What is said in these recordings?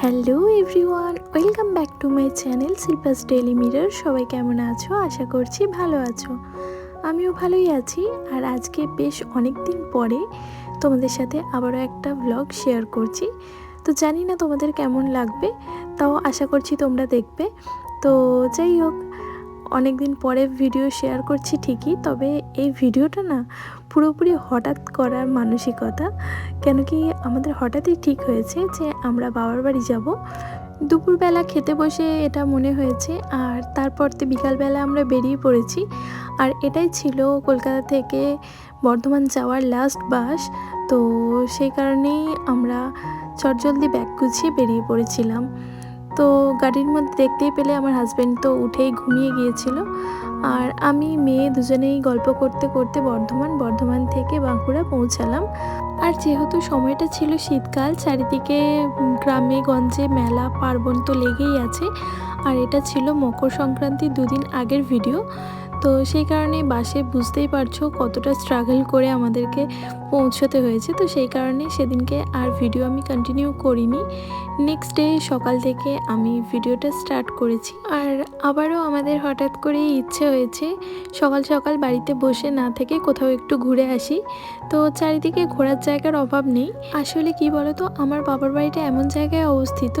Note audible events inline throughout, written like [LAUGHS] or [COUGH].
Hello everyone welcome back to my channel Shilpa's daily mirror সবাই কেমন আছো? আশা করছি ভালো আছো। আমিও ভালোই আছি। আর আজকে বেশ অনেক দিন পরে তোমাদের সাথে আবারও একটা ব্লগ শেয়ার করছি। তো জানি না তোমাদের কেমন লাগবে, তাও আশা করছি তোমরা দেখবে। তো যাই হোক অনেক দিন পরে ভিডিও শেয়ার করছি ঠিকই, তবে এই ভিডিওটা না পুরোপুরি হঠাৎ করার মানসিকতা, কেন কি আমাদের হঠাৎই ঠিক হয়েছে যে আমরা বাবার বাড়ি যাব। দুপুরবেলা খেতে বসে এটা মনে হয়েছে আর তারপর তো বিকালবেলা আমরা বেরিয়ে পড়েছি। আর এটাই ছিল কলকাতা থেকে বর্ধমান যাওয়ার লাস্ট বাস, তো সেই কারণেই আমরা চটজলদি ব্যাগ গুছিয়ে বেরিয়ে পড়েছিলাম। তো গাড়ির মধ্যে দেখতেই পেলে আমার হাজব্যান্ড তো উঠেই ঘুমিয়ে গিয়েছিল। আর আমি মেয়ে দুজনেই গল্প করতে করতে বর্ধমান বর্ধমান থেকে বাঁকুড়া পৌঁছালাম। আর যেহেতু সময়টা ছিল শীতকাল, চারিদিকে গ্রামে, গঞ্জে মেলা, পার্বণ তো লেগেই আছে। আর এটা ছিল মকর সংক্রান্তির দুদিন আগের ভিডিও তো সেই কারণে বাসে বুঝতেই পারছ কতটা স্ট্রাগল করে আমাদেরকে পৌঁছতে হয়েছে। তো সেই কারণে সেদিনকে আর ভিডিও আমি কন্টিনিউ করিনি। নেক্সট ডে সকাল থেকে আমি ভিডিওটা স্টার্ট করেছি। আর আবারও আমাদের হঠাৎ করেই ইচ্ছে হয়েছে সকাল সকাল বাড়িতে বসে না থেকে কোথাও একটু ঘুরে আসি। তো চারিদিকে ঘোরার জায়গার অভাব নেই। আসলে কি বলো তো আমার বাবার বাড়িটা এমন জায়গায় অবস্থিত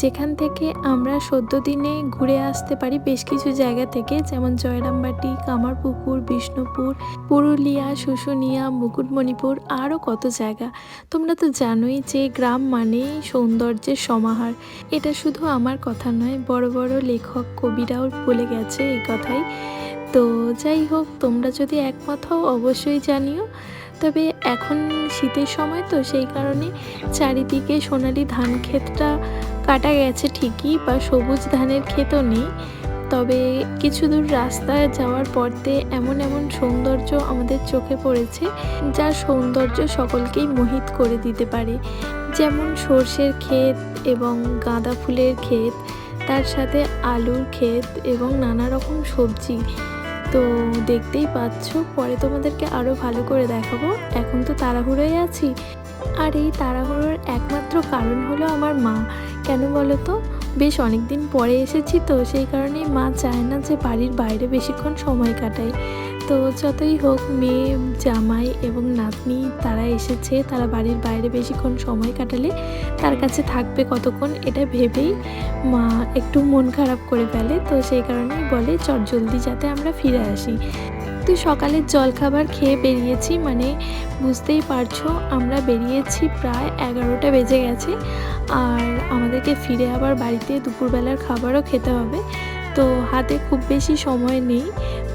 যেখান থেকে আমরা সদ্য দিনে ঘুরে আসতে পারি বেশ কিছু জায়গা থেকে। যেমন জয়রামবাটি কামারপুকুর বিষ্ণুপুর পুরুলিয়া শুশুনিয়া মুকুটমণিপুর আরও কত জায়গা তোমরা তো জানোই যে গ্রাম মানেই সৌন্দর্যের সমাহার। এটা শুধু আমার কথা নয়, বড় বড় লেখক, কবিরাও বলে গেছে এই কথাই। তো যাই হোক, তোমরা যদি একমত হও, অবশ্যই জানিও। তবে এখন শীতের সময় তো, সেই কারণে চারিদিকে সোনালি ধান ক্ষেতটা কাটা গেছে ঠিকই, বা সবুজ ধানের ক্ষেতও নেই। তবে কিছু দূর রাস্তায় যাওয়ার পরতে এমন এমন সৌন্দর্য আমাদের চোখে পড়েছে, যার সৌন্দর্য সকলকেই মোহিত করে দিতে পারে। যেমন সর্ষের ক্ষেত এবং গাঁদা ফুলের ক্ষেত, তার সাথে আলুর ক্ষেত এবং নানা রকম সবজি। তো দেখতেই পাচ্ছ, পরে তোমাদেরকে আরও ভালো করে দেখাবো। এখন তো তাড়াহুড়োয় আছি। আর এই তাড়াহুড়োর একমাত্র কারণ হলো আমার মা। কেন বলো তো? বেশ অনেক দিন পরে এসেছি তো, সেই কারণেই মা চায় না যে বাড়ির বাইরে বেশিক্ষণ সময় কাটাই। তো যতই হোক, মেয়ে, জামাই এবং নাতনি তারা এসেছে, তারা বাড়ির বাইরে বেশিক্ষণ সময় কাটালে তার কাছে থাকবে কতক্ষণ এটা ভেবেই মা একটু মন খারাপ করে ফেলে। তো সেই কারণেই বলে, চট জলদি যাতে আমরা ফিরে আসি। তো সকালের জলখাবার খেয়ে বেরিয়েছি মানে বুঝতেই পারছ আমরা বেরিয়েছি প্রায় এগারোটা বেজে গেছে। আর আমাদেরকে ফিরে আবার বাড়িতে দুপুরবেলার খাবারও খেতে হবে। তো হাতে খুব বেশি সময় নেই।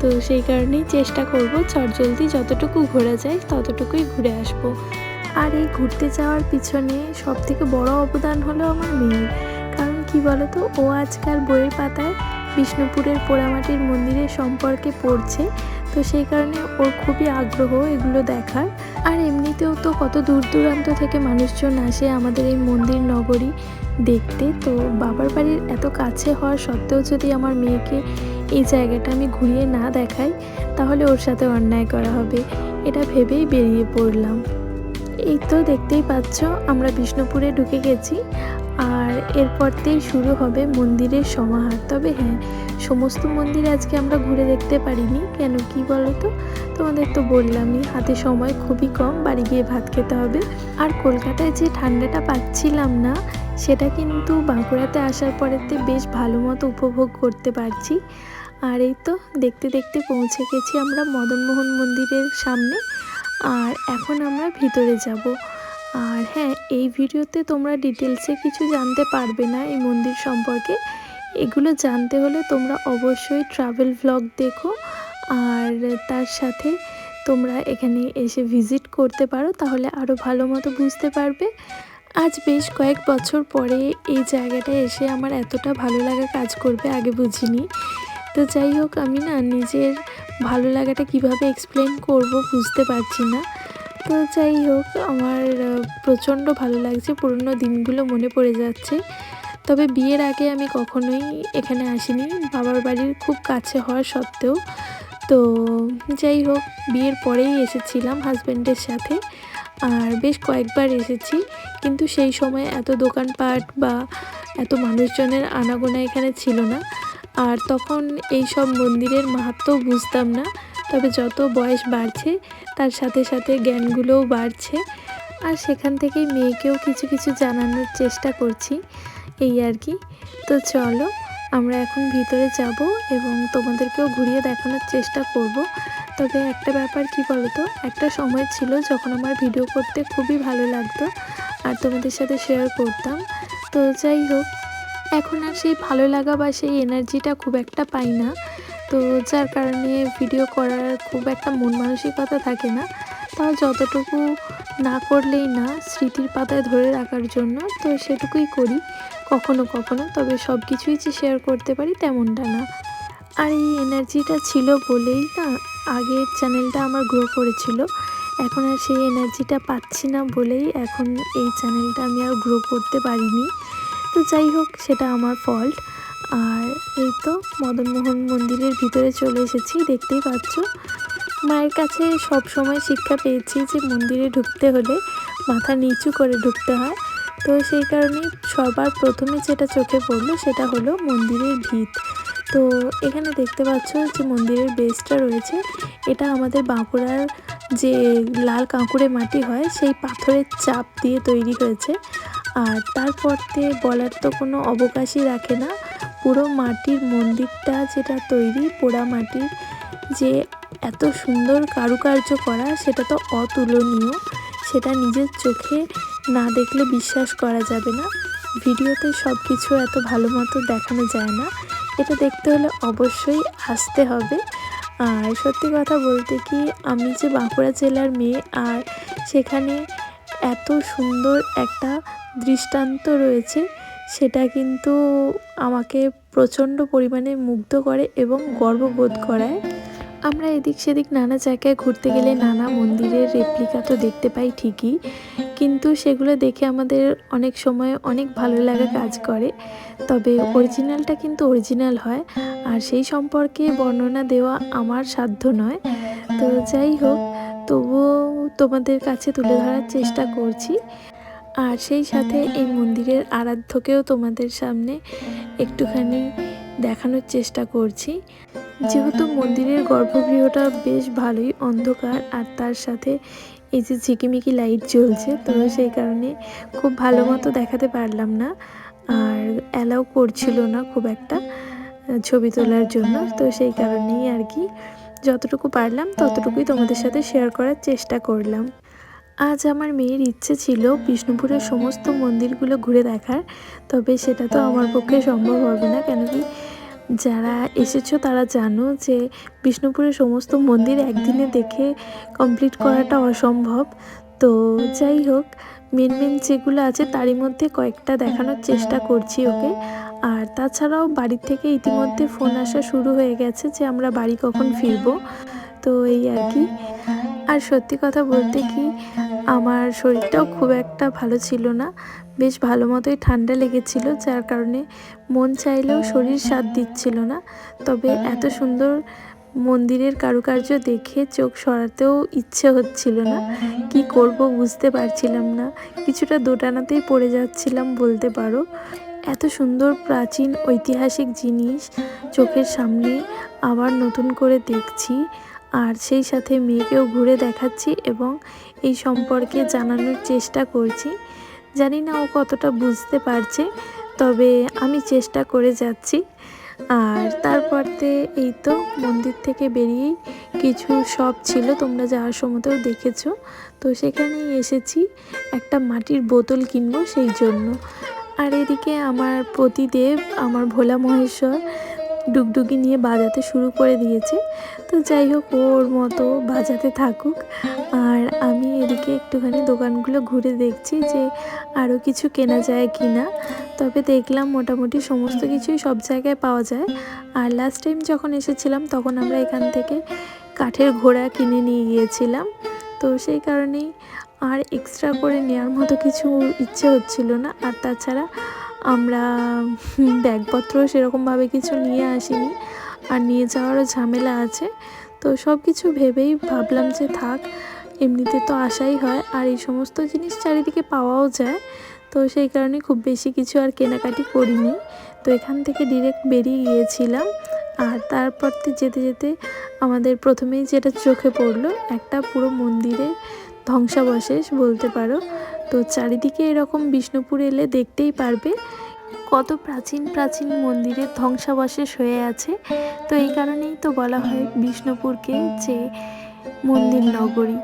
তো সেই কারণেই চেষ্টা করব চটজলদি যতটুকু ঘোরা যায় ততটুকুই ঘুরে আসব। আর এই ঘুরতে যাওয়ার পিছনে সব থেকে বড় অবদান হলো আমার মেয়ের। কারণ কি বলতো, ও আজকাল বইয়ের পাতায় বিষ্ণুপুরের পোড়ামাটির মন্দিরের সম্পর্কে পড়ছে। তো সেই কারণে ওর খুবই আগ্রহ এগুলো দেখার। আর এমনিতেও তো কত দূর দূরান্ত থেকে মানুষজন আসে আমাদের এই মন্দির নগরী দেখতে। তো বাবার বাড়ির এত কাছে হওয়া সত্ত্বেও যদি আমার মেয়েকে এই জায়গাটা আমি ঘুরিয়ে না দেখাই, তাহলে ওর সাথে অন্যায় করা হবে। এটা ভেবেই বেরিয়ে পড়লাম। এই তো দেখতেই পাচ্ছ, আমরা বিষ্ণুপুরে ঢুকে গেছি। আর এরপরতেই শুরু হবে মন্দিরের সমাহার। তবে হ্যাঁ সমস্ত মন্দির আজকে আমরা ঘুরে দেখতে পারিনি। কেন কি বলো তো তোমাদের তো বললামই, হাতে সময় খুবই কম, বাড়ি গিয়ে ভাত খেতে হবে। আর কলকাতায় যে ঠান্ডাটা পাচ্ছিলাম না, সেটা কিন্তু বাঁকুড়াতে আসার পরেতে বেশ ভালো মতো উপভোগ করতে পারছি। আর এই তো দেখতে দেখতে পৌঁছে গেছি আমরা মদনমোহন মন্দিরের সামনে। আর এখন আমরা ভিতরে যাব। আর হ্যাঁ এই ভিডিওতে তোমরা ডিটেলসে কিছু জানতে পারবে না এই মন্দির সম্পর্কে। এগুলো জানতে হলে তোমরা অবশ্যই ট্রাভেল ভ্লগ দেখো। আর তার সাথে তোমরা এখানে এসে ভিজিট করতে পারো, তাহলে আরও ভালো মতো বুঝতে পারবে। আজ বেশ কয়েক বছর পরে এই জায়গাটায় এসে আমার এতটা ভালো লাগা কাজ করবে আগে বুঝিনি। তো যাই হোক, আমি না নিজের ভালো লাগাটা কীভাবে এক্সপ্লেন করব বুঝতে পারছি না। তো যাই হোক, আমার প্রচণ্ড ভালো লাগছে, পুরনো দিনগুলো মনে পড়ে যাচ্ছে। তবে বিয়ের আগে আমি কখনোই এখানে আসিনি, বাবার বাড়ির খুব কাছে হওয়া সত্ত্বেও। তো যাই হোক, বিয়ের পরেই এসেছিলাম হাজব্যান্ডের সাথে, আর বেশ কয়েকবার এসেছি। কিন্তু সেই সময় এত দোকানপাট বা এত মানুষজনের আনাগোনা এখানে ছিল না। আর তখন এই সব মন্দিরের মাহাত্ম্য বুঝতাম না। তবে যত বয়স বাড়ছে, তার সাথে সাথে জ্ঞানগুলোও বাড়ছে। আর সেখান থেকেই মেয়েকেও কিছু কিছু জানানোর চেষ্টা করছি, এই আর কি। তো চলো, আমরা এখন ভিতরে যাব এবং তোমাদেরকেও ঘুরিয়ে দেখানোর চেষ্টা করব। তবে একটা ব্যাপার কি বলতো, একটা সময় ছিল যখন আমার ভিডিও করতে খুবই ভালো লাগতো, আর তোমাদের সাথে শেয়ার করতাম। তো যাই হোক এখন আর সেই ভালো লাগা বা সেই এনার্জিটা খুব একটা পাই না। তো যার কারণে ভিডিও করার খুব একটা মন মানসিকতা থাকে না। তাও যতটুকু না করলেই না, স্মৃতির পাতায় ধরে রাখার জন্য তো সেটুকুই করি। কখনো কখনো, তবে সব কিছুই যে শেয়ার করতে পারি তেমনটা না। আর এই এনার্জিটা ছিল বলেই না, আগের চ্যানেলটা আমার গ্রো করেছিল। এখন আর সেই এনার্জিটা পাচ্ছি না বলেই এখন এই চ্যানেলটা আমি আর গ্রো করতে পারিনি। তো যাই হোক, সেটা আমার ফল্ট আর এই তো মদনমোহন মন্দিরের ভিতরে চলে এসেছি, দেখতেই পাচ্ছ। মায়ের কাছে সব সময় শিক্ষা পেয়েছি যে মন্দিরে ঢুকতে হলে মাথা নিচু করে ঢুকতে হয়। তো সেই কারণে সবার প্রথমে যেটা চোখে পড়ল সেটা হলো মন্দিরের ভিত। তো এখানে দেখতে পাচ্ছ যে মন্দিরের বেসটা রয়েছে। এটা আমাদের বাঁকুড়ার যে লাল কাঁকুড়ে মাটি হয়, সেই পাথরের চাপ দিয়ে তৈরি হয়েছে। আর তারপরতে বলার তো কোনো অবকাশই রাখে না। পুরো মাটির মন্দিরটা যেটা তৈরি, পোড়া মাটির যে এত সুন্দর কারুকার্য করা, সেটা তো অতুলনীয়। সেটা নিজের চোখে না দেখলে বিশ্বাস করা যাবে না। ভিডিওতে সব কিছু এত ভালো মতো দেখানো যায় না। এটা দেখতে হলে অবশ্যই আসতে হবে। আর সত্যি কথা বলতে কি, আমি যে বাঁকুড়া জেলার মেয়ে, আর সেখানে এত সুন্দর একটা দৃষ্টান্ত রয়েছে, সেটা কিন্তু আমাকে প্রচণ্ড পরিমাণে মুগ্ধ করে এবং গর্ববোধ করায়। আমরা এদিক সেদিক নানা জায়গায় ঘুরতে গেলে নানা মন্দিরের রেপ্লিকা তো দেখতে পাই ঠিকই, কিন্তু সেগুলো দেখে আমাদের অনেক সময় অনেক ভালো লাগা কাজ করে। তবে অরিজিনালটা কিন্তু অরিজিনাল হয়, আর সেই সম্পর্কে বর্ণনা দেওয়া আমার সাধ্য নয়। তো যাই হোক, তবুও তোমাদের কাছে তুলে ধরার চেষ্টা করছি। আর সেই সাথে এই মন্দিরের আরাধ্যকেও তোমাদের সামনে একটুখানি দেখানোর চেষ্টা করছি। যেহেতু মন্দিরের গর্ভগৃহটা বেশ ভালোই অন্ধকার আর তার সাথে এই যে ঝিকিমিকি লাইট জ্বলছে, তো সেই কারণে খুব ভালো মতো দেখাতে পারলাম না আর অ্যালাউ করছিল না খুব একটা ছবি তোলার জন্য, তো সেই কারণেই আর কি যতটুকু পারলাম ততটুকুই তোমাদের সাথে শেয়ার করার চেষ্টা করলাম। আজ আমার মেয়ের ইচ্ছে ছিল বিষ্ণুপুরের সমস্ত মন্দিরগুলো ঘুরে দেখার, তবে সেটা তো আমার পক্ষে সম্ভব হবে না। কেন কি যারা এসেছ তারা জানো যে বিষ্ণুপুরের সমস্ত মন্দির একদিনে দেখে কমপ্লিট করাটা অসম্ভব। তো যাই হোক মেন মেন যেগুলো আছে তারই মধ্যে কয়েকটা দেখানোর চেষ্টা করছি ওকে। আর তাছাড়াও বাড়ির থেকে ইতিমধ্যে ফোন আসা শুরু হয়ে গেছে যে আমরা বাড়ি কখন ফিরবো। তো এই আর কি। আর সত্যি কথা বলতে কি আমার শরীরটাও খুব একটা ভালো ছিল না। বেশ ভালো মতোই ঠান্ডা লেগেছিল, যার কারণে মন চাইলেও শরীর সাথ দিচ্ছিল না। তবে এত সুন্দর মন্দিরের কারুকার্য দেখে চোখ সরাতেও ইচ্ছে হচ্ছিল না। কি করব বুঝতে পারছিলাম না। কিছুটা দোটানাতেই পড়ে যাচ্ছিলাম, বলতে পারো। এত সুন্দর প্রাচীন ঐতিহাসিক জিনিস চোখের সামনে আবার নতুন করে দেখছি, আর সেই সাথে মেয়েকেও ঘুরে দেখাচ্ছি এবং এই সম্পর্কে জানানোর চেষ্টা করছি। জানি না ও কতটা বুঝতে পারছে, তবে আমি চেষ্টা করে যাচ্ছি। আর তারপরতে এই তো মন্দির থেকে বেরিয়েই কিছু শপ ছিল, তোমরা যাওয়ার সময়তেও দেখেছ। তো সেখানেই এসেছি, একটা মাটির বোতল কিনবো সেই জন্য। আর এদিকে আমার প্রতিদেব, আমার ভোলা মহেশ্বর ডুগডুগি নিয়ে বাজাতে শুরু করে দিয়েছে। তো যাই হোক ওর মতো বাজাতে থাকুক। আর আমি এদিকে একটুখানি দোকানগুলো ঘুরে দেখছি যে আরও কিছু কেনা যায় কি না তবে দেখলাম মোটামুটি সমস্ত কিছুই সব জায়গায় পাওয়া যায়। আর লাস্ট টাইম যখন এসেছিলাম, তখন আমরা এখান থেকে কাঠের ঘোড়া কিনে নিয়ে গিয়েছিলাম। তো সেই কারণেই আর এক্সট্রা করে নেওয়ার মতো কিছু ইচ্ছে হচ্ছিল না। আর তাছাড়া আমরা ব্যাগপত্র সেরকমভাবে কিছু নিয়ে আসিনি আর নিয়ে যাওয়ারও ঝামেলা আছে। তো সব কিছু ভেবেই ভাবলাম যে থাক, এমনিতে তো আসাই হয় আর এই সমস্ত জিনিস চারিদিকে পাওয়াও যায়। তো সেই কারণে খুব বেশি কিছু আর কেনাকাটি করিনি। তো এখান থেকে ডিরেক্ট বেরিয়ে গিয়েছিলাম আর তারপর যেতে যেতে আমাদের প্রথমেই যেটা চোখে পড়ল, একটা পুরো মন্দিরের ধ্বংসাবশেষ বলতে পারো। তো চারিদিকে এরকম বিষ্ণুপুর এলে দেখতেই পারবে কত প্রাচীন প্রাচীন মন্দিরের ধ্বংসাবশেষ হয়ে আছে। তো এই কারণেই তো বলা হয় বিষ্ণুপুরকে যে মন্দির নগরী।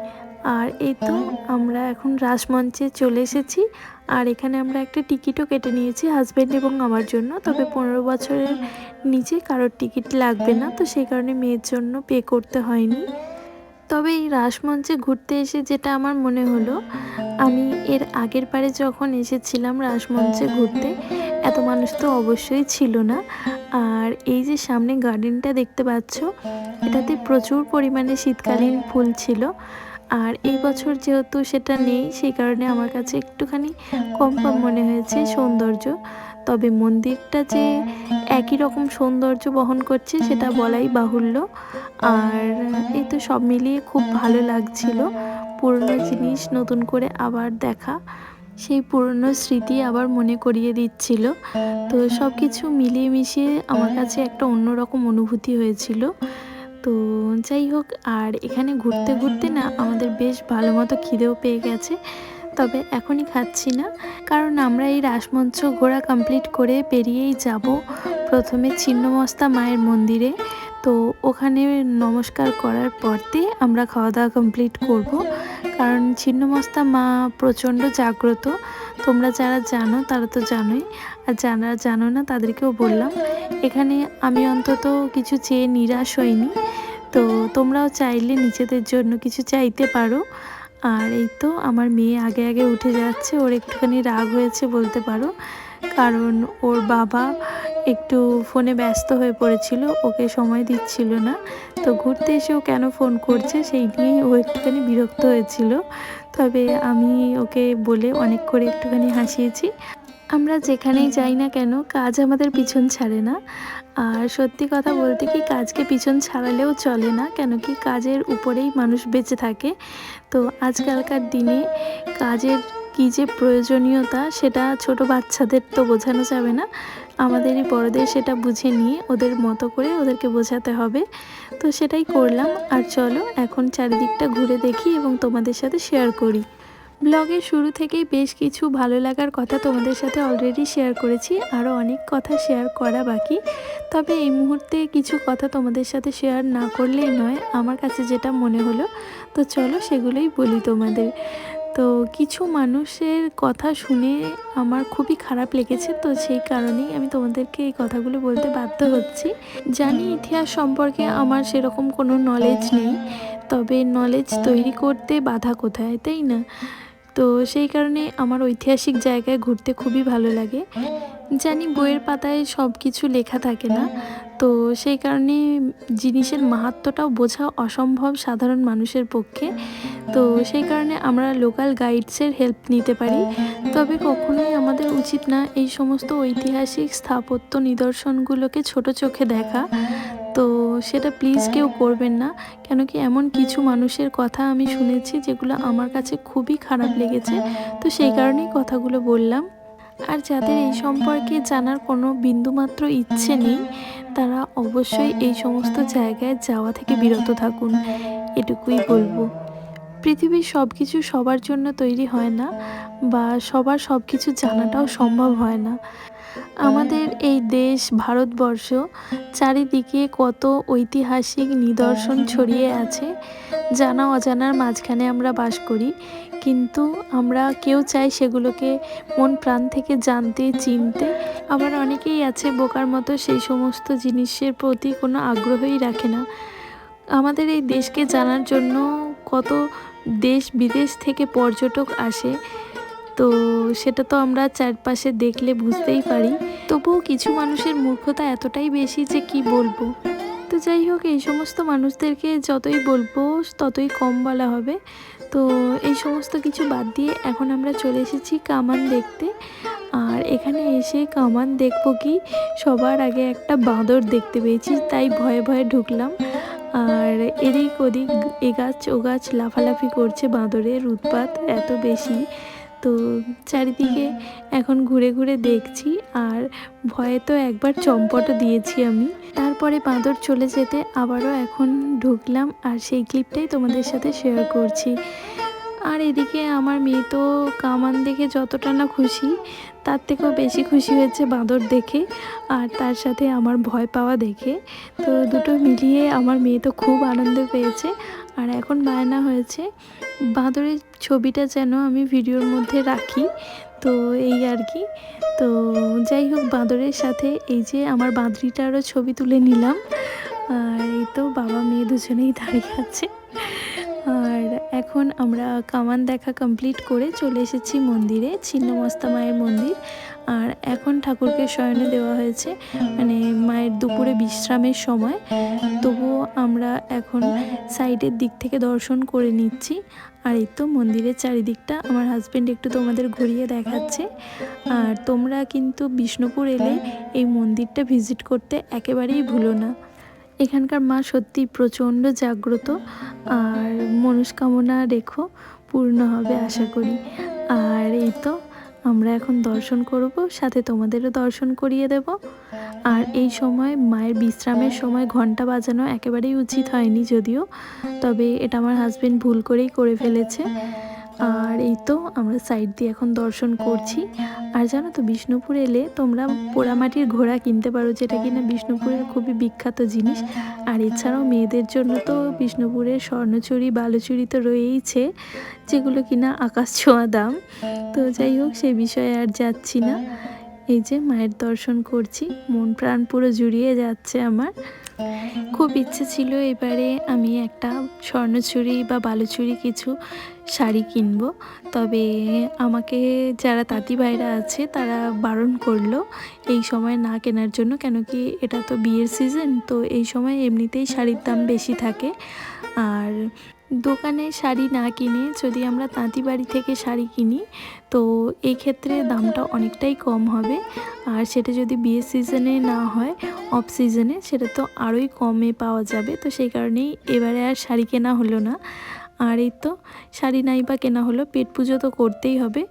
আর এই তো আমরা এখন রাসমঞ্চে চলে এসেছি। আর এখানে আমরা একটা টিকিটও কেটে নিয়েছি হাজব্যান্ড এবং আমার জন্য। তবে পনেরো বছরের নিচে কারোর টিকিট লাগবে না। তো সেই কারণে মেয়ের জন্য পে করতে হয়নি। তবে এই রাসমঞ্চে ঘুরতে এসে যেটা আমার মনে হলো, আমি এর আগের পারে যখন এসেছিলাম রাসমঞ্চে ঘুরতে, এত মানুষ তো অবশ্যই ছিল না। আর এই যে সামনে গার্ডেনটা দেখতে পাচ্ছ, এটাতে প্রচুর পরিমাণে শীতকালীন ফুল ছিল। আর এই বছর যেহেতু সেটা নেই, সেই কারণে আমার কাছে একটুখানি কম কম মনে হয়েছে সৌন্দর্য। তবে মন্দিরটা যে একই রকম সৌন্দর্য বহন করছে সেটা বলাই বাহুল্য। আর এই তো সব মিলিয়ে খুব ভালো লাগছিল। পুরনো জিনিস নতুন করে আবার দেখা, সেই পুরনো স্মৃতি আবার মনে করিয়ে দিচ্ছিল। তো সব কিছু মিলিয়ে মিশিয়ে আমার কাছে একটা অন্যরকম অনুভূতি হয়েছিল। তো যাই হোক, আর এখানে ঘুরতে ঘুরতে না আমাদের বেশ ভালো মতো খিদেও পেয়ে গেছে। তবে এখনই খাচ্ছি না। কারণ আমরা এই রাসমঞ্চ ঘোরা কমপ্লিট করে বেরিয়েই যাব প্রথমে ছিন্নমস্তা মায়ের মন্দিরে। তো ওখানে নমস্কার করার পরতে আমরা খাওয়া দাওয়া কমপ্লিট করব। কারণ ছিন্নমস্তা মা প্রচণ্ড জাগ্রত। তোমরা যারা জানো তারা তো জানোই। আর যারা জানো না তাদেরকেও বললাম। এখানে আমি অন্তত কিছু চেয়ে নিরাশ হইনি। তো তোমরাও চাইলে নিজেদের জন্য কিছু চাইতে পারো। আর এই তো আমার মেয়ে আগে আগে উঠে যাচ্ছে, ওর একটুখানি রাগ হয়েছে বলতে পারো। কারণ ওর বাবা একটু ফোনে ব্যস্ত হয়ে পড়েছিল, ওকে সময় দিচ্ছিল না। তো ঘুরতে এসেও কেন ফোন করছে সেই নিয়েই ও একটুখানি বিরক্ত হয়েছিল। তবে আমি ওকে বলে অনেক করে একটুখানি হাসিয়েছি। আমরা যেখানেই যাই না কেন, কাজ আমাদের পিছন ছাড়ে না। আর সত্যি কথা বলতে কি, কাজকে পিছন ছাড়ালেও চলে না, কেন কি কাজের উপরেই মানুষ বেঁচে থাকে। তো আজকালকার দিনে কাজের কী যে প্রয়োজনীয়তা, সেটা ছোট বাচ্চাদের তো বোঝানো যাবে না। আমাদেরই বড়দের সেটা বুঝে নিয়ে ওদের মতো করে ওদেরকে বোঝাতে হবে। তো সেটাই করলাম। আর চলো, এখন চারিদিকটা ঘুরে দেখি এবং তোমাদের সাথে শেয়ার করি। ব্লগের শুরু থেকেই বেশ কিছু ভালো লাগার কথা তোমাদের সাথে অলরেডি শেয়ার করেছি আরও অনেক কথা শেয়ার করা বাকি। তবে এই মুহূর্তে কিছু কথা তোমাদের সাথে শেয়ার না করলেই নয়, আমার কাছে যেটা মনে হলো, তো চলো সেগুলোই বলি তোমাদের। তো কিছু মানুষের কথা শুনে আমার খুবই খারাপ লেগেছে, তো সেই কারণেই আমি তোমাদেরকে এই কথাগুলো বলতে বাধ্য হচ্ছি। জানি ইতিহাস সম্পর্কে আমার সেরকম কোনো নলেজ নেই, তবে নলেজ তৈরি করতে বাধা কোথায়, তাই না? তো সেই কারণে আমার ঐতিহাসিক জায়গায় ঘুরতে খুবই ভালো লাগে। জানি বইয়ের পাতায় সব কিছু লেখা থাকে না, তো সেই কারণে জিনিসের মাহাত্মটাও বোঝা অসম্ভব সাধারণ মানুষের পক্ষে। তো সেই কারণে আমরা লোকাল গাইডসের হেল্প নিতে পারি, তবে কখনোই আমাদের উচিত না এই সমস্ত ঐতিহাসিক স্থাপত্য নিদর্শনগুলোকে ছোট চোখে দেখা। তো সেটা প্লিজ কেউ করবেন না। কেন কি এমন কিছু মানুষের কথা আমি শুনেছি যেগুলো আমার কাছে খুবই খারাপ লেগেছে। তো সেই কারণেই কথাগুলো বললাম। আর যাদের এই সম্পর্কে জানার কোনো বিন্দুমাত্র ইচ্ছে নেই, তারা অবশ্যই এই সমস্ত জায়গায় যাওয়া থেকে বিরত থাকুন। এটুকুই বলব। পৃথিবীর সব কিছু সবার জন্য তৈরি হয় না বা সবার সব কিছু জানাটাও সম্ভব হয় না। আমাদের এই দেশ, ভারতবর্ষ চারিদিকে কত ঐতিহাসিক নিদর্শন ছড়িয়ে আছে, জানা অজানার মাঝখানে আমরা বাস করি। কিন্তু আমরা কেউ চাই সেগুলোকে মন প্রাণ থেকে জানতে, চিনতে। আবার অনেকেই আছে বোকার মতো সেই সমস্ত জিনিসের প্রতি কোনো আগ্রহই রাখে না। আমাদের এই দেশকে জানার জন্য কত দেশ বিদেশ থেকে পর্যটক আসে তো সেটা তো আমরা চারপাশে দেখলে বুঝতেই পারি। তবুও কিছু মানুষের মূর্খতা এতটাই বেশি যে কি বলব? তো যাই হোক, এই সমস্ত মানুষদেরকে যতই বলব, ততই কম বলা হবে। তো এই সমস্ত কিছু বাদ দিয়ে এখন আমরা চলে এসেছি কামান দেখতে। আর এখানে এসে কামান দেখব কি? সবার আগে একটা বাঁদর দেখতে পেয়েছি, তাই ভয়ে ভয়ে ঢুকলাম। আর এদিক ওদিক এ গাছ ও গাছ লাফালাফি করছে বাঁদরের উৎপাত এত বেশি। তো চারিদিকে এখন ঘুরে ঘুরে দেখছি আর ভয়ে তো একবার চম্পটও দিয়েছি আমি। তারপরে বাঁদর চলে যেতে আবারও এখন ঢুকলাম আর সেই ক্লিপটাই তোমাদের সাথে শেয়ার করছি। আর এদিকে আমার মেয়ে তো কামান দেখে যতটা না খুশি তার থেকেও বেশি খুশি হয়েছে বাঁদর দেখে আর তার সাথে আমার ভয় পাওয়া দেখে। তো দুটো মিলিয়ে আমার মেয়ে তো খুব আনন্দ পেয়েছে আর এখন বায়না হয়েছে বাঁদরের ছবিটা যেন আমি ভিডিওর মধ্যে রাখি, তো এই আর কি। তো যাই হোক, বাঁদরের সাথে এই যে আমার বাঁদরিটারও ছবি তুলে নিলাম। আর এই তো বাবা মেয়ে দুজনেই দাঁড়িয়ে আছে। আর এখন আমরা কামান দেখা কমপ্লিট করে চলে এসেছি মন্দিরে, ছিন্নমস্তা মায়ের মন্দির। আর এখন ঠাকুরকে শয়নে দেওয়া হয়েছে মানে মায়ের দুপুরে বিশ্রামের সময়। তবুও আমরা এখন সাইডের দিক থেকে দর্শন করে নিচ্ছি। আর এই তো মন্দিরের চারিদিকটা আমার হাজব্যান্ড একটু তোমাদের ঘুরিয়ে দেখাচ্ছে। আর তোমরা কিন্তু বিষ্ণুপুর এলে এই মন্দিরটা ভিজিট করতে একেবারেই ভুলো না। এখানকার মা সত্যি প্রচণ্ড জাগ্রত। আর মনস্কামনা রেখো, পূর্ণ হবে আশা করি। আর এই তো আমরা এখন দর্শন করব, সাথে তোমাদেরও দর্শন করিয়ে দেব। আর এই সময় মায়ের বিশ্রামের সময় ঘণ্টা বাজানো একেবারেই উচিত হয়নি যদিও, তবে এটা আমার হাজবেন্ড ভুল করেই করে ফেলেছে। আর এই তো আমরা সাইড দিয়ে এখন দর্শন করছি। আর জানো তো, বিষ্ণুপুর এলে তোমরা পোড়ামাটির ঘোড়া কিনতে পারো, যেটা কিনা বিষ্ণুপুরের খুবই বিখ্যাত জিনিস। আর এছাড়াও মেয়েদের জন্য তো বিষ্ণুপুরের স্বর্ণচুরি, বালুচুরি তো রয়েইছে, যেগুলো কিনা আকাশ ছোঁয়া দাম। তো যাই হোক সেই বিষয়ে আর যাচ্ছি না। এই যে মায়ের দর্শন করছি, মন প্রাণ পুরো জুড়িয়ে যাচ্ছে আমার। খুব ইচ্ছে ছিল এবারে আমি একটা স্বর্ণচুরি বা বালুচুরি কিছু শাড়ি কিনব। তবে আমাকে যারা তাঁতি ভাইরা আছে, তারা বারণ করল, এই সময় না কেনার জন্য। কেন কি এটা তো বিয়ের সিজন তো এই সময় এমনিতেই শাড়ির দাম বেশি থাকে। আর দোকানে শাড়ি না কিনে যদি আমরা তাঁতি বাড়ি থেকে শাড়ি কিনি, তো এই ক্ষেত্রে দামটা অনেকটাই কম হবে। আর সেটা যদি বিয়ের সিজনে না হয় অফ সিজনে সেটা তো আরোই কমে পাওয়া যাবে। তো সেই কারণেই এবারে আর শাড়ি কেনা হলো না। আর এই তো শাড়ি নাই বা কেনা হলো, পেট পুজো তো করতেই হবে।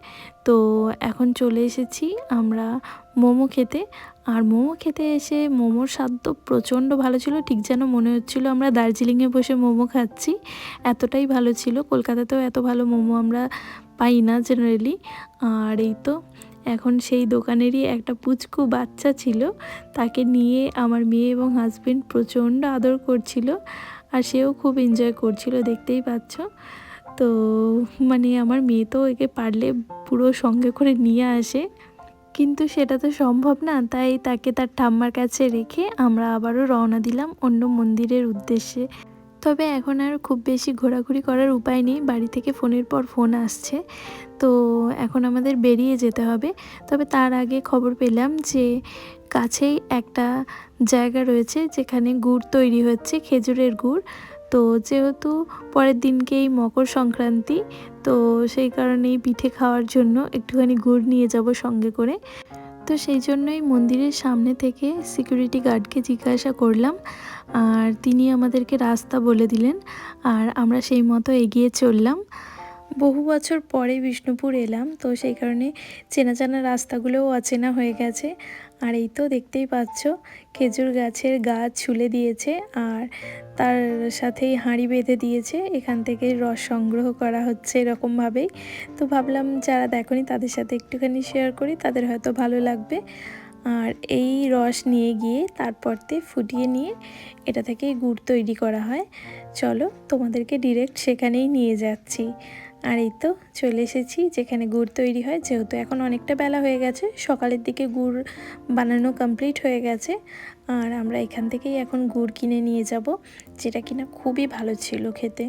তো এখন চলে এসেছি আমরা মোমো খেতে। আর মোমো খেতে এসে মোমোর স্বাদ তো প্রচণ্ড ভালো ছিল। ঠিক যেন মনে হচ্ছিল আমরা দার্জিলিংয়ে বসে মোমো খাচ্ছি। এতটাই ভালো ছিল। কলকাতাতেও এত ভালো মোমো আমরা পাই না জেনারেলি আর এই তো এখন সেই দোকানেরই একটা পুচকু বাচ্চা ছিল। তাকে নিয়ে আমার মেয়ে এবং হাজবেন্ড প্রচণ্ড আদর করছিল আর সেও খুব এনজয় করছিল, দেখতেই পাচ্ছ। তো মানে আমার মেয়ে তো একে পারলে পুরো সঙ্গে করে নিয়ে আসে। কিন্তু সেটা তো সম্ভব না, তাই তাকে তার ঠাম্মার কাছে রেখে আমরা আবারও রওনা দিলাম অন্য মন্দিরের উদ্দেশ্যে। তবে এখন আর খুব বেশি ঘোরাঘুরি করার উপায় নেই, বাড়ি থেকে ফোনের পর ফোন আসছে। তো এখন আমাদের বেরিয়ে যেতে হবে। তবে তার আগে খবর পেলাম যে কাছেই একটা জায়গা রয়েছে যেখানে গুড় তৈরি হচ্ছে, খেজুরের গুড়। তো যেহেতু পরের দিনকেই মকর সংক্রান্তি, তো সেই কারণেই পিঠে খাওয়ার জন্য একটুখানি গুড় নিয়ে যাব সঙ্গে করে। তো সেই জন্যই মন্দিরের সামনে থেকে সিকিউরিটি গার্ডকে জিজ্ঞাসা করলাম, আর তিনি আমাদেরকে রাস্তা বলে দিলেন, আর আমরা সেই মতো এগিয়ে চললাম। বহু বছর পরে বিষ্ণুপুর এলাম, তো সেই কারণে চেনা জানা রাস্তাগুলোও অচেনা হয়ে গেছে। আর এই তো দেখতেই পাচ্ছ, খেজুর গাছের গাছ ছুলে দিয়েছে আর তার সাথেই হাঁড়ি বেঁধে দিয়েছে। এখান থেকে রস সংগ্রহ করা হচ্ছে এরকমভাবেই। তো ভাবলাম যারা দেখনি তাদের সাথে একটুখানি শেয়ার করি, তাদের হয়তো ভালো লাগবে। আর এই রস নিয়ে গিয়ে তারপরতে ফুটিয়ে নিয়ে এটা থেকে গুড় তৈরি করা হয়। চলো তোমাদেরকে ডিরেক্ট সেখানেই নিয়ে যাচ্ছি। আর এই তো চলে এসেছি, যেখানে গুড় তৈরি হয়, যেহেতু এখন অনেকটা বেলা হয়ে গেছে, সকালের দিকে গুড় বানানো কমপ্লিট হয়ে গেছে, আর আমরা এখান থেকেই এখন গুড় কিনে নিয়ে যাব, যেটা কিনা খুবই ভালো ছিল খেতে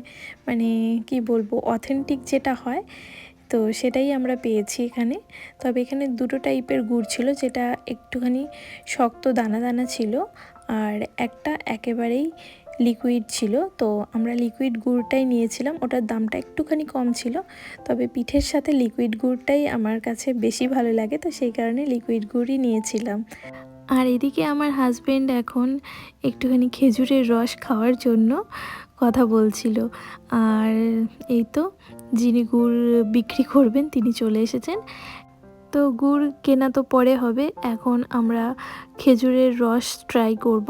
মানে কি বলব অথেন্টিক যেটা হয়, তো সেটাই আমরা পেয়েছি এখানে, তবে এখানে দুটো টাইপের গুড় ছিল, যেটা একটুখানি শক্ত দানা দানা ছিল, আর একটা একেবারেই লিকুইড ছিল, তো আমরা লিকুইড গুড়টাই নিয়েছিলাম। ওটার দামটা একটুখানি কম ছিল, তবে পিঠের সাথে লিকুইড গুড়টাই আমার কাছে বেশি ভালো লাগে, তো সেই কারণে লিকুইড গুড়ই নিয়েছিলাম। আর এদিকে আমার হাজব্যান্ড এখন একটুখানি খেজুরের রস খাওয়ার জন্য কথা বলছিল। আর এই তো যিনি গুড় বিক্রি করবেন, তিনি চলে এসেছেন। তো গুড় কেনা তো পরে হবে, এখন আমরা খেজুরের রস ট্রাই করব।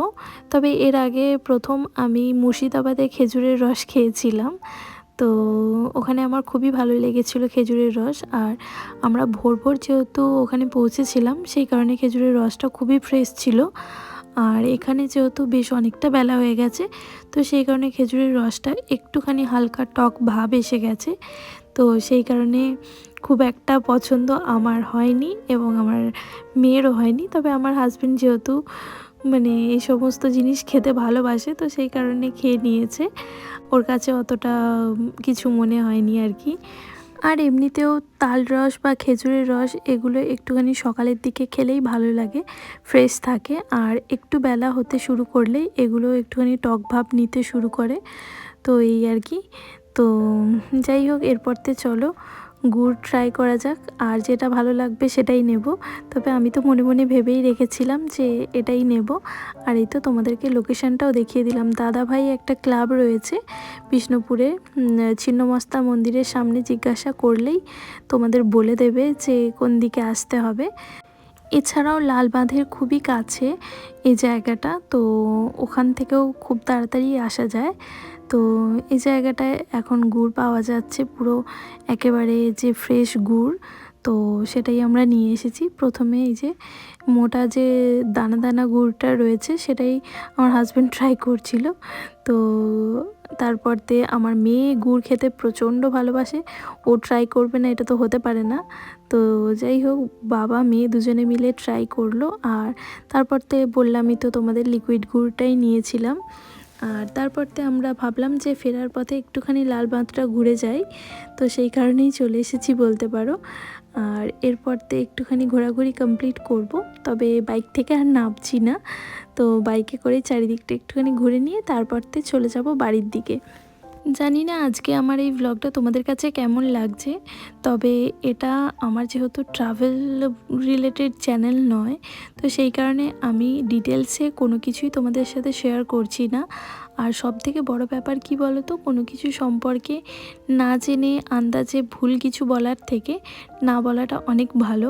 তবে এর আগে প্রথম আমি মুর্শিদাবাদে খেজুরের রস খেয়েছিলাম। তো ওখানে আমার খুবই ভালো লেগেছিলো খেজুরের রস, আর আমরা ভোর ভোর যেহেতু ওখানে পৌঁছেছিলাম, সেই কারণে খেজুরের রসটা খুবই ফ্রেশ ছিল। আর এখানে যেহেতু বেশ অনেকটা বেলা হয়ে গেছে, তো সেই কারণে খেজুরের রসটা একটুখানি হালকা টক ভাব এসে গেছে। তো সেই কারণে খুব একটা পছন্দ আমার হয়নি এবং আমার মেয়েরও হয়নি। তবে আমার হাজব্যান্ড যেহেতু মানে এই সমস্ত জিনিস খেতে ভালোবাসে, তো সেই কারণে খেয়ে নিয়েছে। ওর কাছে অতটা কিছু মনে হয়নি আর কি। আর এমনিতেও তাল রস বা খেজুরের রস এগুলো একটুখানি সকালের দিকে খেলেই ভালো লাগে ফ্রেশ থাকে। আর একটু বেলা হতে শুরু করলেই এগুলো একটুখানি টক ভাব নিতে শুরু করে। তো এই আর কি। তো যাই হোক, এরপর এরপরতে চলো। গুড় ট্রাই করা যাক, আর যেটা ভালো লাগবে সেটাই নেব। তবে আমি তো মনে মনে ভেবেই রেখেছিলাম যে এটাই নেব। আর এই তো তোমাদেরকে লোকেশানটাও দেখিয়ে দিলাম। দাদা ভাই একটা ক্লাব রয়েছে বিষ্ণুপুরে ছিন্নমস্তা মন্দিরের সামনে জিজ্ঞাসা করলেই তোমাদের বলে দেবে যে কোন দিকে আসতে হবে। এছাড়াও লালবাঁধের খুবই কাছে এই জায়গাটা, তো ওখান থেকেও খুব তাড়াতাড়ি আসা যায়। তো এই জায়গাটায় এখন গুড় পাওয়া যাচ্ছে পুরো একেবারে যে ফ্রেশ গুড়। তো সেটাই আমরা নিয়ে এসেছি। প্রথমে এই যে মোটা যে দানা দানা গুড়টা রয়েছে সেটাই আমার হাজব্যান্ড ট্রাই করছিল। তো তারপরতে আমার মেয়ে গুড় খেতে প্রচণ্ড ভালোবাসে। ও ট্রাই করবে না, এটা তো হতে পারে না। তো যাই হোক, বাবা, মেয়ে দুজনে মিলে ট্রাই করল। আর তারপরতে বললামই তো তোমাদের লিকুইড গুড়টাই নিয়েছিলাম। আর তারপরতে আমরা ভাবলাম যে ফেরার পথে একটুখানি লাল বাঁধটা ঘুরে যাই। তো সেই কারণেই চলে এসেছি বলতে পারো। আর এরপরতে একটুখানি ঘোরাঘুরি কমপ্লিট করব। তবে বাইক থেকে আর নামছি না। তো বাইকে করে চারিদিকটা একটুখানি ঘুরে নিয়ে তারপরতে চলে যাব বাড়ির দিকে। জানি না আজকে আমার এই ব্লগটা তোমাদের কাছে কেমন লাগছে, তবে এটা আমার যেহেতু ট্রাভেল রিলেটেড চ্যানেল নয়, তো সেই কারণে আমি ডিটেলসে কোনো কিছুই তোমাদের সাথে শেয়ার করছি না। আর সব থেকে বড় ব্যাপার কি বলো তো কোনো কিছু সম্পর্কে না জেনে, আন্দাজে ভুল কিছু বলার থেকে না বলাটা অনেক ভালো।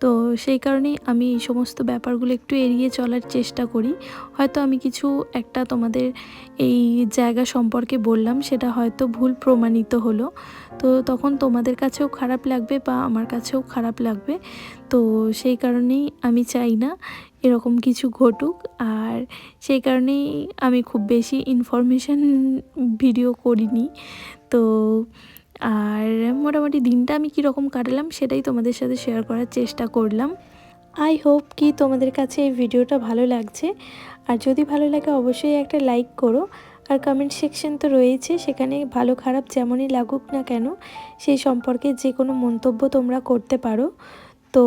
তো সেই কারণেই আমি এই সমস্ত ব্যাপারগুলো একটু এড়িয়ে চলার চেষ্টা করি। হয়তো আমি কিছু একটা তোমাদের এই জায়গা সম্পর্কে বললাম, সেটা হয়তো ভুল প্রমাণিত হলো। তো তখন তোমাদের কাছেও খারাপ লাগবে বা আমার কাছেও খারাপ লাগবে। তো সেই কারণেই আমি চাই না এরকম কিছু ঘটুক। আর সেই কারণেই আমি খুব বেশি ইনফরমেশান ভিডিও করিনি। তো আর মোটামুটি দিনটা আমি কীরকম কাটালাম সেটাই তোমাদের সাথে শেয়ার করার চেষ্টা করলাম। আই হোপ কি তোমাদের কাছে এই ভিডিওটা ভালো লাগছে। আর যদি ভালো লাগে অবশ্যই একটা লাইক করো। আর কমেন্ট সেকশন তো রয়েছে, সেখানে ভালো খারাপ যেমনই লাগুক না কেন, সেই সম্পর্কে যে কোনো মন্তব্য তোমরা করতে পারো। তো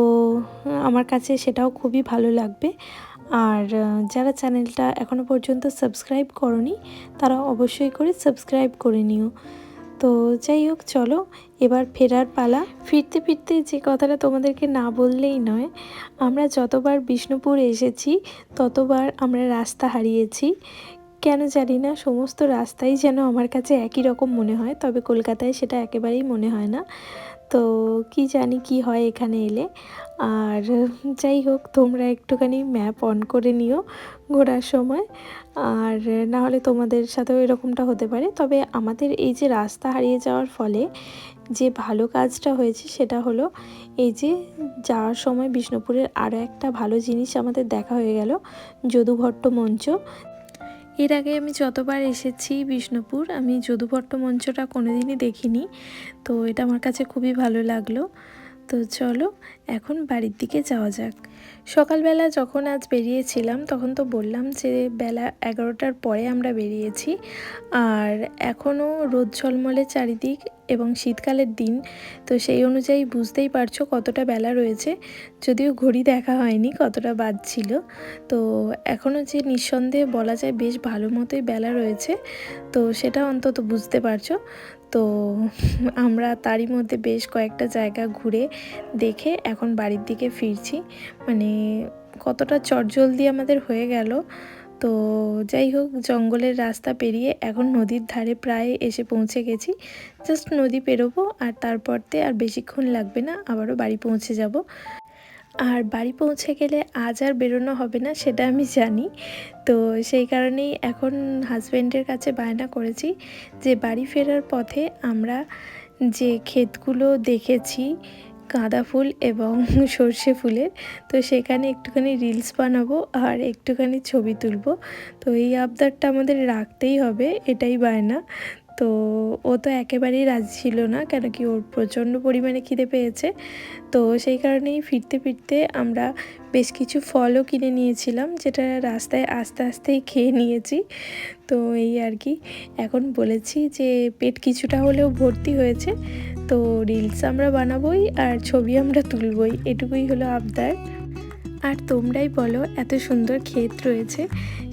আমার কাছে সেটাও খুবই ভালো লাগবে। আর যারা চ্যানেলটা এখনও পর্যন্ত সাবস্ক্রাইব করনি, তারা অবশ্যই করে সাবস্ক্রাইব করে নিও। তো, যাই হোক, চলো, এবার ফেরার পালা। ফিরতে ফিরতে যে কথাটা তোমাদেরকে না বললেই নয়, আমরা যতবার বিষ্ণুপুর এসেছি, ততবার আমরা রাস্তা হারিয়েছি। কেন জানি না, সমস্ত রাস্তাই যেন আমার কাছে একই রকম মনে হয়, তবে কলকাতায় সেটা একেবারেই মনে হয় না। তো কি জানি কি হয় এখানে এলে। আর যাই হোক, তোমরা একটুখানি ম্যাপ অন করে নিও ঘোরার সময়। আর না হলে তোমাদের সাথেও এরকমটা হতে পারে। তবে আমাদের এই যে রাস্তা হারিয়ে যাওয়ার ফলে যে ভালো কাজটা হয়েছে সেটা হলো এই যে যাওয়ার সময় বিষ্ণুপুরের আরও একটা ভালো জিনিস আমাদের দেখা হয়ে গেল, যদুভট্ট মঞ্চ। এর আগে আমি যতবার এসেছি বিষ্ণুপুর, আমি যদুভট্ট মঞ্চটা কোনোদিনই দেখিনি। তো এটা আমার কাছে খুবই ভালো লাগল। তো চলো, এখন বাড়ির দিকে যাওয়া যাক। সকালবেলা যখন আজ বেরিয়েছিলাম, তখন তো বললাম যে বেলা এগারোটার পরে আমরা বেরিয়েছি। আর এখনও রোদ ঝলমলে চারিদিক এবং শীতকালের দিন, তো সেই অনুযায়ী বুঝতেই পারছ কতটা বেলা রয়েছে। যদিও ঘড়ি দেখা হয়নি, কতটা বাজছিল। তো এখনও যে নিঃসন্দেহে বলা যায় বেশ ভালো মতোই বেলা রয়েছে, তো সেটা অন্তত বুঝতে পারছ। তো আমরা তারই মধ্যে বেশ কয়েকটা জায়গা ঘুরে দেখে এখন বাড়ির দিকে ফিরছি। মানে কতটা চটজলদি আমাদের হয়ে গেল। তো যাই হোক, জঙ্গলের রাস্তা পেরিয়ে এখন নদীর ধারে প্রায় এসে পৌঁছে গেছি। জাস্ট নদী পেরোবো আর তারপরতে আর বেশিক্ষণ লাগবে না, আবারও বাড়ি পৌঁছে যাব। আর বাড়ি পৌঁছে গেলে আজ আর বেরোনো হবে না, সেটা আমি জানি। তো সেই কারণেই এখন হাজব্যান্ডের কাছে বায়না করেছি যে বাড়ি ফেরার পথে আমরা যে ক্ষেতগুলো দেখেছি, গাঁদা ফুল এবং [LAUGHS] সর্ষে ফুলের, তো সেখানে একটুখানি রিলস বানাবো আর একটুখানি ছবি তুলবো। তো এই আবদারটা আমাদের রাখতেই হবে, এটাই বায়না। তো ও তো একেবারেই রাজি ছিল না, কেন কি ওর প্রচণ্ড পরিমাণে খিদে পেয়েছে। তো সেই কারণেই ফিরতে ফিরতে আমরা বেশ কিছু ফলও কিনে নিয়েছিলাম, যেটা রাস্তায় আস্তে আস্তেই খেয়ে নিয়েছি। তো এই আর কি, এখন বলেছি যে পেট কিছুটা হলেও ভর্তি হয়েছে, তো রিলস আমরা বানাবোই আর ছবি আমরা তুলবই, এটুকুই হলো আবদার। আর তোমরাই বলো, এত সুন্দর ক্ষেত রয়েছে,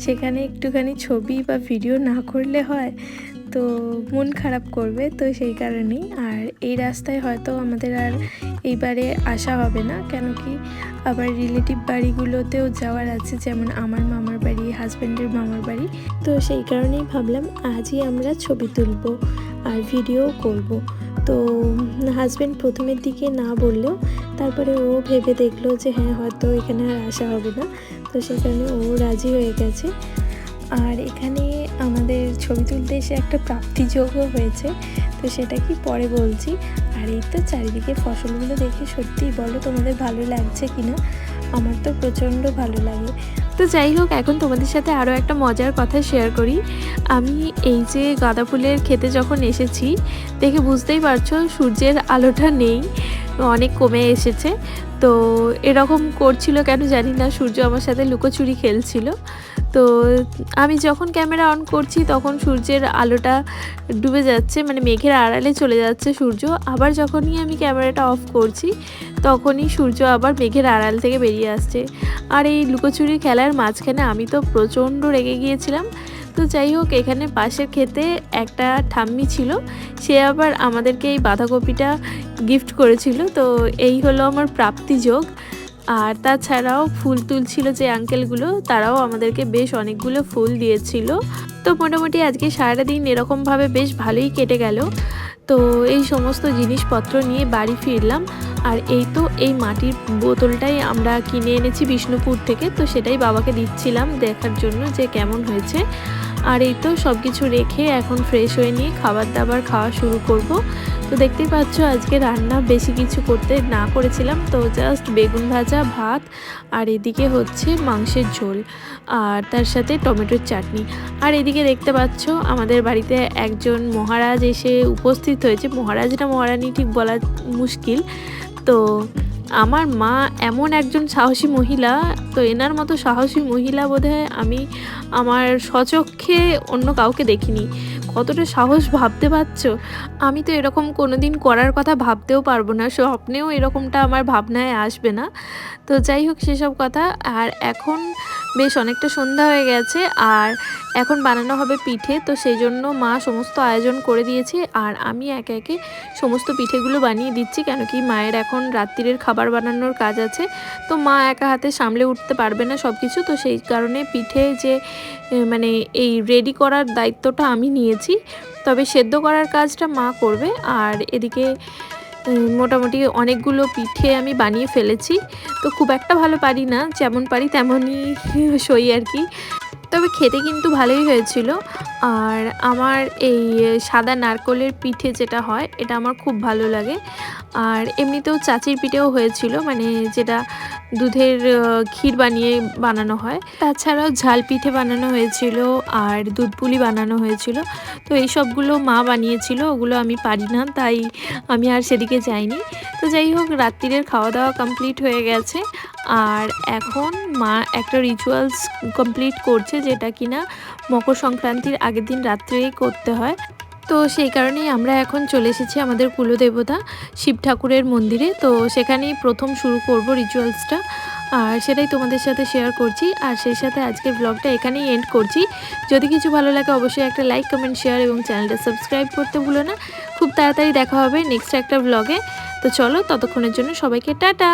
সেখানে একটুখানি ছবি বা ভিডিও না করলে হয়? তো মন খারাপ করবে তো সেই কারণেই। আর এই রাস্তায় হয়তো আমাদের আর এইবারে আসা হবে না, কেন কি আবার রিলেটিভ বাড়িগুলোতেও যাওয়ার আছে, যেমন আমার মামার বাড়ি হাজব্যান্ডের মামার বাড়ি। তো সেই কারণেই ভাবলাম আজই আমরা ছবি তুলব আর ভিডিও করব। তো হাজব্যান্ড প্রথমের দিকে না বললেও তারপরে ও ভেবে দেখল যে হ্যাঁ হয়তো এখানে আর আসা হবে না। তো সেই কারণে ও রাজি হয়ে গেছে। আর এখানে আমাদের ছবি তুলতে এসে একটা প্রাপ্তিযোগও হয়েছে, তো সেটা কি পরে বলছি। আর এই তো চারিদিকে ফসলগুলো দেখে সত্যিই বলো তোমাদের ভালো লাগছে কি না আমার তো প্রচণ্ড ভালো লাগে। তো যাই হোক, এখন তোমাদের সাথে আরও একটা মজার কথা শেয়ার করি। আমি এই যে গাঁদা ফুলের খেতে যখন এসেছি, দেখে বুঝতেই পারছ সূর্যের আলোটা নেই। অনেক কমে এসেছে। তো এরকম করছিল কেন জানি না, সূর্য আমার সাথে লুকোচুরি খেলছিল। তো আমি যখন ক্যামেরা অন করছি তখন সূর্যের আলোটা ডুবে যাচ্ছে মানে মেঘের আড়ালে চলে যাচ্ছে সূর্য। আবার যখনই আমি ক্যামেরাটা অফ করছি তখনই সূর্য আবার মেঘের আড়াল থেকে বেরিয়ে আসছে। আর এই লুকোচুরি খেলার মাঝখানে আমি তো প্রচণ্ড রেগে গিয়েছিলাম। তো যাই হোক, এখানে পাশের খেতে একটা ঠাম্মি ছিল। সে আবার আমাদেরকে এই বাঁধাকপিটা গিফট করেছিল, তো এই হলো আমার প্রাপ্তিযোগ আর তাছাড়াও ফুল তুলছিল যে আঙ্কেলগুলো তারাও আমাদেরকে বেশ অনেকগুলো ফুল দিয়েছিল। তো মোটামুটি আজকে সারাটা দিন এরকমভাবে বেশ ভালোই কেটে গেল। তো এই সমস্ত জিনিসপত্র নিয়ে বাড়ি ফিরলাম। আর এই তো এই মাটির বোতলটাই আমরা কিনে এনেছি বিষ্ণুপুর থেকে, তো সেটাই বাবাকে দিচ্ছিলাম দেখার জন্য যে কেমন হয়েছে। আর এই তো সব কিছু রেখে এখন ফ্রেশ হয়ে নিয়ে খাবার দাবার খাওয়া শুরু করব। তো দেখতেই পাচ্ছ আজকে রান্না বেশি কিছু করতে না করেছিলাম, তো জাস্ট বেগুন ভাজা, ভাত আর এদিকে হচ্ছে মাংসের ঝোল আর তার সাথে টমেটোর চাটনি। আর এদিকে দেখতে পাচ্ছ আমাদের বাড়িতে একজন মহারাজ এসে উপস্থিত হয়েছে। মহারাজ না মহারানী ঠিক বলা মুশকিল, তো আমার মা এমন একজন সাহসী মহিলা, তো এনার মতো সাহসী মহিলা বোধহয় আমি আমার স্বচক্ষে অন্য কাউকে দেখিনি। কতটা সাহস ভাবতে পারছ? আমি তো এরকম কোনো দিন করার কথা ভাবতেও পারব না, স্বপ্নেও এরকমটা আমার ভাবনায় আসবে না। তো যাই হোক সেসব কথা, আর এখন বেশ অনেকটা সন্ধ্যা হয়ে গেছে আর এখন বানানো হবে পিঠে, তো সেই জন্য মা সমস্ত আয়োজন করে দিয়েছে আর আমি একে একে সমস্ত পিঠেগুলো বানিয়ে দিচ্ছি কেন কি মায়ের এখন রাত্রিরের খাবার বানানোর কাজ আছে। তো মা একা হাতে সামলে উঠতে পারবে না সব কিছু তো সেই কারণে পিঠে যে মানে এই রেডি করার দায়িত্বটা আমি নিয়েছি। তবে সেদ্ধ করার কাজটা মা করবে আর এদিকে মোটামুটি অনেকগুলো পিঠে আমি বানিয়ে ফেলেছি। তো খুব একটা ভালো পারি না, যেমন পারি তেমনই সই আর কি। তবে খেতে কিন্তু ভালোই হয়েছিল। আর আমার এই সাদা নারকলের পিঠে যেটা হয়, এটা আমার খুব ভালো লাগে। আর এমনিতেও চাচির পিঠেও হয়েছিল মানে যেটা দুধের ক্ষীর বানিয়ে বানানো হয়। তাছাড়াও ঝাল পিঠে বানানো হয়েছিল আর দুধ পুলি বানানো হয়েছিল। তো এই সবগুলো মা বানিয়েছিল, ওগুলো আমি পারি না, তাই আমি আর সেদিকে যাইনি। তো যাই হোক, রাত্রিরের খাওয়া দাওয়া কমপ্লিট হয়ে গেছে। আর এখন মা একটা রিচুয়ালস কমপ্লিট করছে যেটা কিনা মকর সংক্রান্তির আগের দিন রাত্রেই করতে হয়। তো সেই কারণেই আমরা এখন চলে এসেছি আমাদের কুলদেবতা শিব ঠাকুরের মন্দিরে। তো সেখানেই প্রথম শুরু করব রিচুয়ালসটা আর সেটাই তোমাদের সাথে শেয়ার করছি। আর সেই সাথে আজকের ব্লগটা এখানেই এন্ড করছি। যদি কিছু ভালো লাগে অবশ্যই একটা লাইক কমেন্ট শেয়ার এবং চ্যানেলটা সাবস্ক্রাইব করতে ভুলো না। খুব তাড়াতাড়ি দেখা হবে নেক্সট একটা ব্লগে তো চলো ততক্ষণের জন্য সবাইকে টাটা!